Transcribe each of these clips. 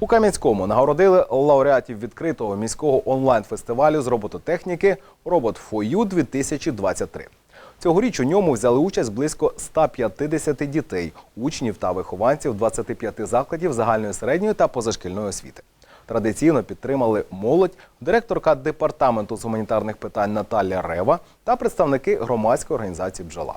У Кам'янському нагородили лауреатів відкритого міського онлайн-фестивалю з робототехніки Робот Фою 2023 Цьогоріч у ньому взяли участь близько 150 дітей, учнів та вихованців 25 закладів загальної середньої та позашкільної освіти. Традиційно підтримали молодь, директорка департаменту з гуманітарних питань Наталія Рева та представники громадської організації Бджола.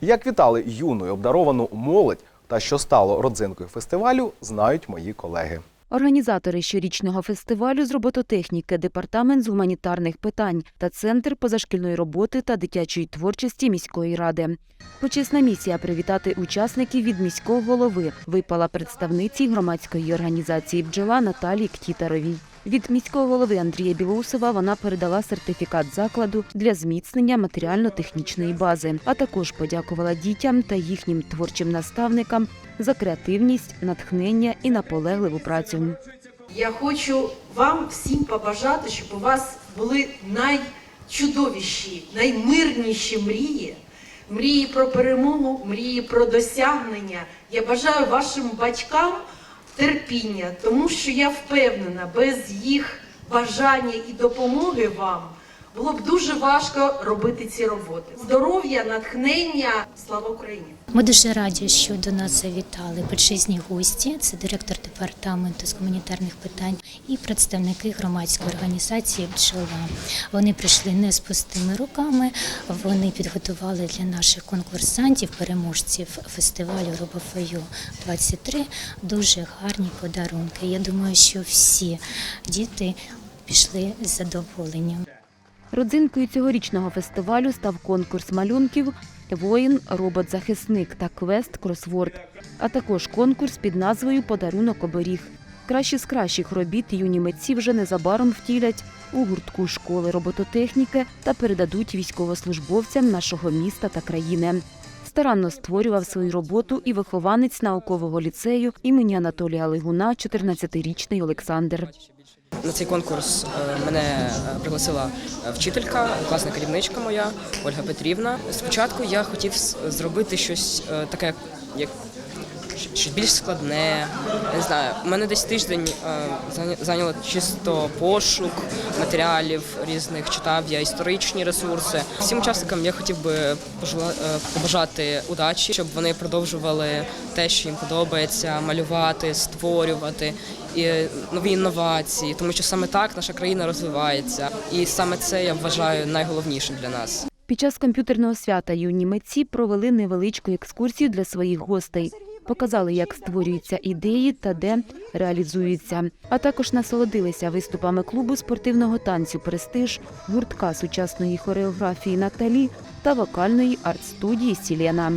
Як вітали юну і обдаровану молодь та що стало родзинкою фестивалю, знають мої колеги. Організатори щорічного фестивалю з робототехніки, департамент з гуманітарних питань та центр позашкільної роботи та дитячої творчості міської ради. Почесна місія привітати учасників від міського голови випала представниці громадської організації бджола Наталії Ктітаровій. Від міського голови Андрія Білоусова вона передала сертифікат закладу для зміцнення матеріально-технічної бази, а також подякувала дітям та їхнім творчим наставникам за креативність, натхнення і наполегливу працю. Я хочу вам всім побажати, щоб у вас були найчудовіші, наймирніші мрії, мрії про перемогу, мрії про досягнення. Я бажаю вашим батькам терпіння, тому що я впевнена, без їх бажання і допомоги вам було б дуже важко робити ці роботи. Здоров'я, натхнення, слава Україні! Ми дуже раді, що до нас завітали почесні гості. Це директор департаменту з гуманітарних питань і представники громадської організації «Бджола». Вони прийшли не з пустими руками. Вони підготували для наших конкурсантів, переможців фестивалю Робофою 23 дуже гарні подарунки. Я думаю, що всі діти пішли з задоволенням. Родзинкою цьогорічного фестивалю став конкурс малюнків Воїн, робот-захисник та квест Кросворд, а також конкурс під назвою Подарунок оберіг. Кращі з кращих робіт юні митці вже незабаром втілять у гуртку школи робототехніки та передадуть військовослужбовцям нашого міста та країни. Старанно створював свою роботу і вихованець наукового ліцею імені Анатолія Лигуна, 14-річний Олександр. На цей конкурс е, мене е, пригласила е, вчителька, класна керівничка моя Ольга Петрівна. Спочатку я хотів зробити щось таке, як щось більш складне. Не знаю, у мене десь тиждень е, зайня- зайняло чисто пошук матеріалів різних. Читав я історичні ресурси. Всім учасникам я хотів би е, побажати удачі, щоб вони продовжували те, що їм подобається, малювати, створювати і нові інновації, тому що саме так наша країна розвивається, і саме це я вважаю найголовнішим для нас. Під час комп'ютерного свята юні митці провели невеличку екскурсію для своїх гостей. Показали, як створюються ідеї та де реалізуються, а також насолодилися виступами клубу спортивного танцю Престиж, гуртка сучасної хореографії Наталі та вокальної арт-студії Сілена.